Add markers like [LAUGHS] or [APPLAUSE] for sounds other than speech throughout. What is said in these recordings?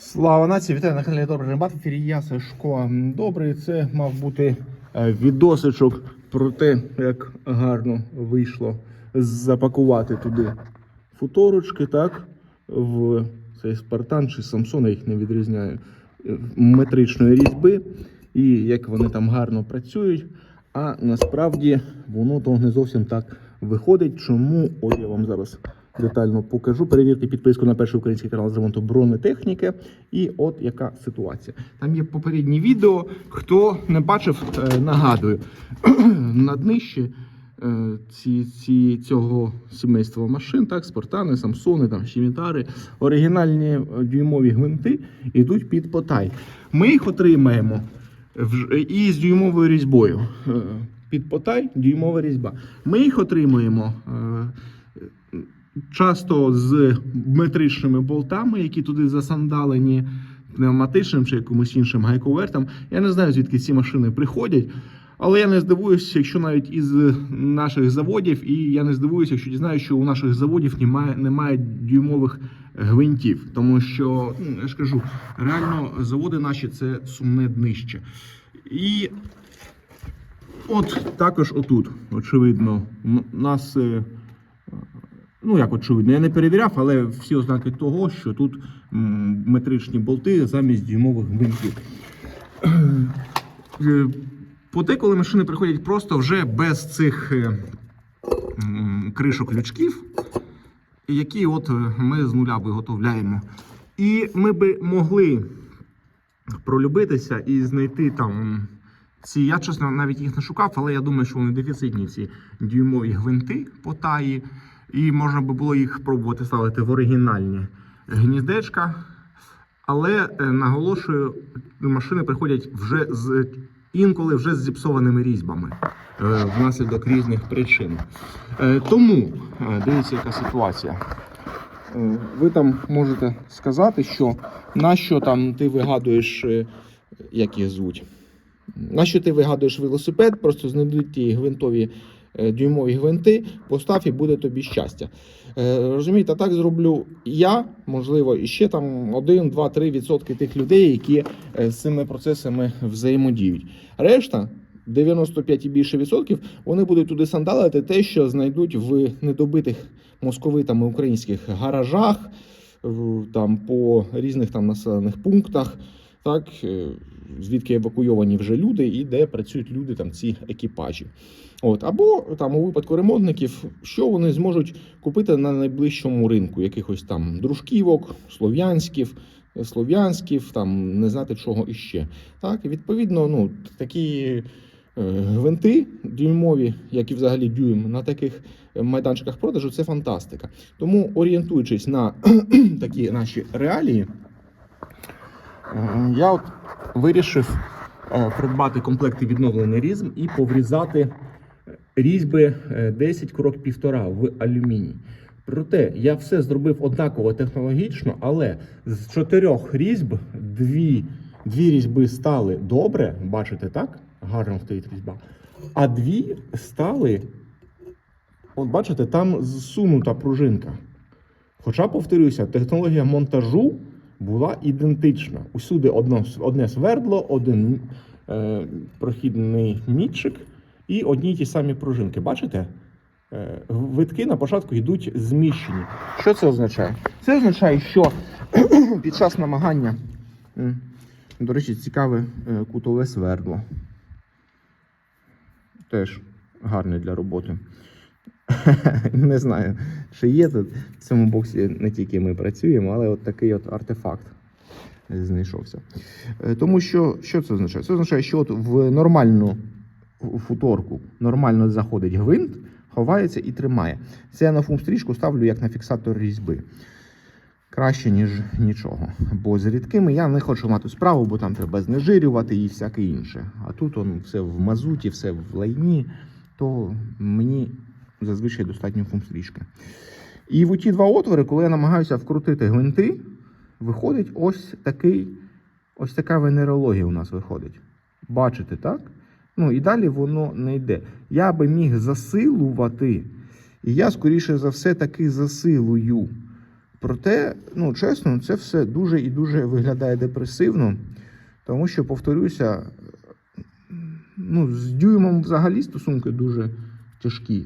Слава нації, вітаю на каналі Добрий Рембат, в ефірі я Сашко. Добрий, це мав бути е, відосичок про те, як гарно вийшло запакувати туди футорочки, так, в цей Спартан чи Самсон, я їх не відрізняю, е, метричної різьби, і як вони там гарно працюють. А насправді воно то не зовсім так виходить. Чому? От я вам зараз детально покажу. Перевірте підписку на перший український канал з ремонту бронетехніки. І от яка ситуація. Там є попереднє відео. Хто не бачив, е, нагадую. [CLEARS THROAT] На днищі е, ці, ці, цього сімейства машин, так, спартани, самсони, там, шімітари, оригінальні е, дюймові гвинти йдуть під потай. Ми їх отримаємо і з дюймовою різьбою. Під потай дюймова різьба. Ми їх отримуємо часто з метричними болтами, які туди засандалені пневматичним чи якимось іншим гайковертом. Я не знаю, звідки ці машини приходять. Але я не здивуюся, якщо навіть із наших заводів, і я не здивуюся, якщо дізнаюся, що у наших заводів немає, немає дюймових гвинтів. Тому що, ну, я ж кажу, реально заводи наші це сумне днище. І от також отут, очевидно, м- нас. Ну, як очевидно, я не перевіряв, але всі ознаки того, що тут метричні болти замість дюймових гвинтів. Е, Подеколи машини приходять просто вже без цих е, кришок лючків, які от е, ми з нуля виготовляємо. І ми би могли пролюбитися і знайти там ці. Я чесно навіть їх не шукав, але я думаю, що вони дефіцитні, ці дюймові гвинти по таї. І можна би було їх пробувати ставити в оригінальні гніздечка. Але е, наголошую, машини приходять вже з інколи вже з зіпсованими різьбами е, внаслідок різних причин. Е, Тому дивіться, яка ситуація. Ви там можете сказати, що нащо там ти вигадуєш, як їх звуть? Нащо ти вигадуєш велосипед, просто знайдуть ті гвинтові дюймові гвинти, постав і буде тобі щастя. Е, Розумієте, так зроблю я, можливо, і ще там 1, 2, 3 відсотки тих людей, які е, з цими процесами взаємодіють. Решта. 95 і більше відсотків вони будуть туди сандалити те, що знайдуть в недобитих московитами українських гаражах, там по різних там населених пунктах, так е, звідки евакуйовані вже люди, і де працюють люди, там ці екіпажі. От або там у випадку ремонтників, що вони зможуть купити на найближчому ринку, якихось там дружківок, слов'янськів, слов'янськів, там не знати чого іще. Так, і відповідно, ну такі е, гвинти дюймові, як і взагалі дюйм на таких майданчиках продажу, це фантастика. Тому орієнтуючись на [CLEARS THROAT] такі наші реалії, е, я от вирішив е, придбати комплекти відновлення різьм і поврізати різьби е, 10 крок півтора в алюміній. Проте я все зробив однаково технологічно, але з чотирьох різьб дві, дві різьби стали добре, бачите, так? Гарно стоїть різьба. А дві стали, от бачите, там зсунута пружинка. Хоча, повторюся, технологія монтажу була ідентична. Усюди одно, одне свердло, один е, прохідний мітчик і одні й ті самі пружинки. Бачите? Е, Витки на початку йдуть зміщені. Що це означає? Це означає, що [CLEARS THROAT] під час намагання, до речі, цікаве е, кутове свердло. Теж гарне для роботи. [LAUGHS] Не знаю, чи є тут в цьому боксі не тільки ми працюємо, але от такий от артефакт знайшовся. Е, Тому що що це означає? Це означає, що от в нормальну футорку нормально заходить гвинт, ховається і тримає. Це я на фум-стрічку ставлю як на фіксатор різьби. Краще, ніж нічого. Бо з рідкими я не хочу мати справу, бо там треба знежирювати і всяке інше. А тут он все в мазуті, все в лайні, то мені зазвичай достатньо фум-стрічки. І в ті два отвори, коли я намагаюся вкрутити гвинти, виходить ось такий, ось така венерологія у нас виходить. Бачите, так? Ну і далі воно не йде. Я би міг засилувати, і я, скоріше за все, таки засилую Проте, ну чесно, це все дуже і дуже виглядає депресивно, тому що, повторюся, ну, з дюймом взагалі стосунки дуже тяжкі.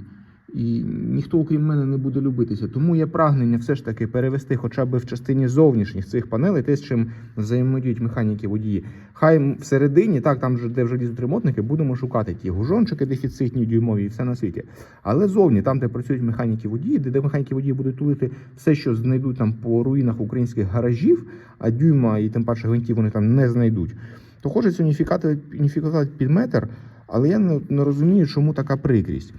І ніхто, окрім мене, не буде любитися. Тому є прагнення все ж таки перевести хоча б в частині зовнішніх цих панелей, те, з чим взаємодіють механіки водії. Хай всередині, так, там же, де вже лізуть ремонтники, будемо шукати ті гужончики дефіцитні, дюймові і все на світі. Але зовні, там, де працюють механіки водії, де, де механіки водії будуть тулити все, що знайдуть там по руїнах українських гаражів, а дюйма і тим паче гвинтів вони там не знайдуть, то хочеться уніфікати, уніфікувати під метр, але я не, не розумію, чому така прикрість.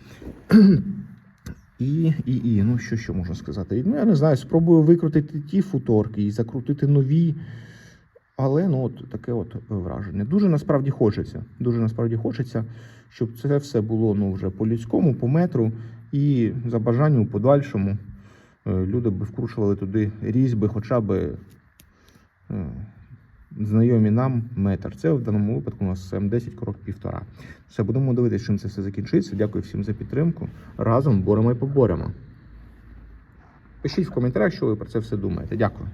І, і, і, ну що ще можна сказати? Ну, я не знаю, спробую викрутити ті футорки і закрутити нові. Але ну от таке от враження. Дуже насправді хочеться. Дуже насправді хочеться, щоб це все було ну вже по людському, по метру, і за бажанням у подальшому е, люди би вкручували туди різьби, хоча б е, знайомі нам метр. Це в даному випадку у нас М10 крок півтора. Все, будемо дивитися, чим це все закінчиться. Дякую всім за підтримку. Разом боремо і поборемо. Пишіть в коментарях, що ви про це все думаєте. Дякую.